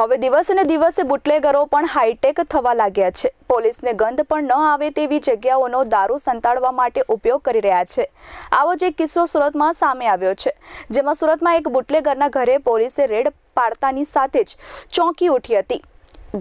હવે દિવસે ને દિવસે બુટલેગરો પણ હાઈટેક થવા લાગ્યા છે. પોલીસને ગંધ પણ ન આવે તેવી જગ્યાઓનો દારૂ સંતાડવા માટે ઉપયોગ કરી રહ્યા છે. આવો જ એક કિસ્સો સુરતમાં સામે આવ્યો છે. જેમાં સુરતમાં એક બુટલેગરના ઘરે પોલીસે રેડ પાડતાની સાથે જ ચોંકી ઉઠી હતી.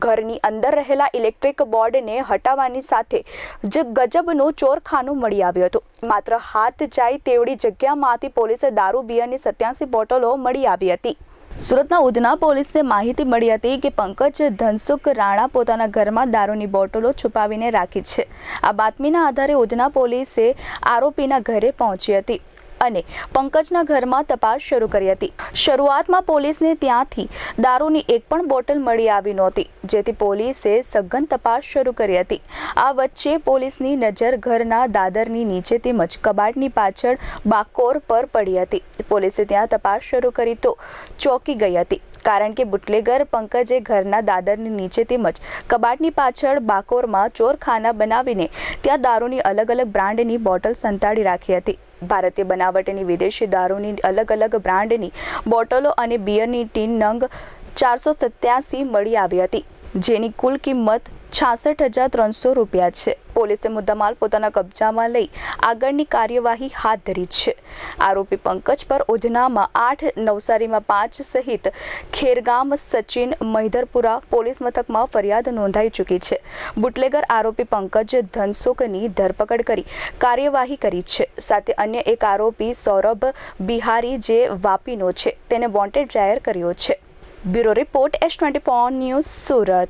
ઘરની અંદર રહેલા ઇલેક્ટ્રિક બોર્ડને હટાવવાની સાથે જ ગજબનું ચોરખાનું મળી આવ્યું હતું. માત્ર હાથ જાય તેવડી જગ્યામાંથી પોલીસે દારૂ, બિયરની સત્યાસી બોટલો મળી આવી હતી. સુરતના ઉધના પોલીસને માહિતી મળી હતી કે પંકજ ધનસુખ રાણા પોતાના ઘરમાં દારૂની બોટલો છુપાવીને રાખી છે. આ બાતમીના આધારે ઉધના પોલીસે આરોપીના ઘરે પહોંચી હતી. અને પંકજના ઘરમાં તપાસ શરૂ કરી હતી. શરૂઆતમાં પોલીસને ત્યાંથી દારૂની એક પણ બોટલ મળી આવી નહોતી, જેથી પોલીસે સઘન તપાસ શરૂ કરી હતી. આ વચ્ચે પોલીસની નજર ઘરના દાદરની નીચે તેમજ કબાટની પાછળ બાકોર પર પડી હતી. પોલીસે ત્યાં તપાસ શરૂ કરી તો ચોંકી ગઈ હતી, કારણ કે બુટલેગર પંકજે ઘરના દાદરની નીચે તેમજ કબાટની પાછળ બાકોરમાં ચોરખાના બનાવીને ત્યાં દારૂની અલગ અલગ બ્રાન્ડની બોટલ સંતાડી રાખી હતી. ભારતીય બનાવટની વિદેશી દારૂની અલગ અલગ બ્રાન્ડની બોટલો અને બિયરની ટીન નંગ ચારસો સત્યાસી મળી આવી હતી, જેની કુલ કિંમત છાસઠ હજાર ત્રણસો રૂપિયા છે. પોલીસે મુદ્દામાલ પોતાના કબજામાં લઈ આગળની કાર્યવાહી હાથ ધરી છે. આરોપી પંકજ પર ઉધનામાં આઠ, નવસારીમાં પાંચ સહિત ખેરગામ સચિન મહિધરપુરા પોલીસ મથકમાં ફરિયાદ નોંધાઈ ચૂકી છે. બુટલેગર આરોપી પંકજ ધનસુખની ધરપકડ કરી કાર્યવાહી કરી છે. સાથે અન્ય એક આરોપી સૌરભ બિહારી જે વાપીનો છે. તેને વોન્ટેડ જાહેર કર્યો છે. Bureau report S twenty news Surat.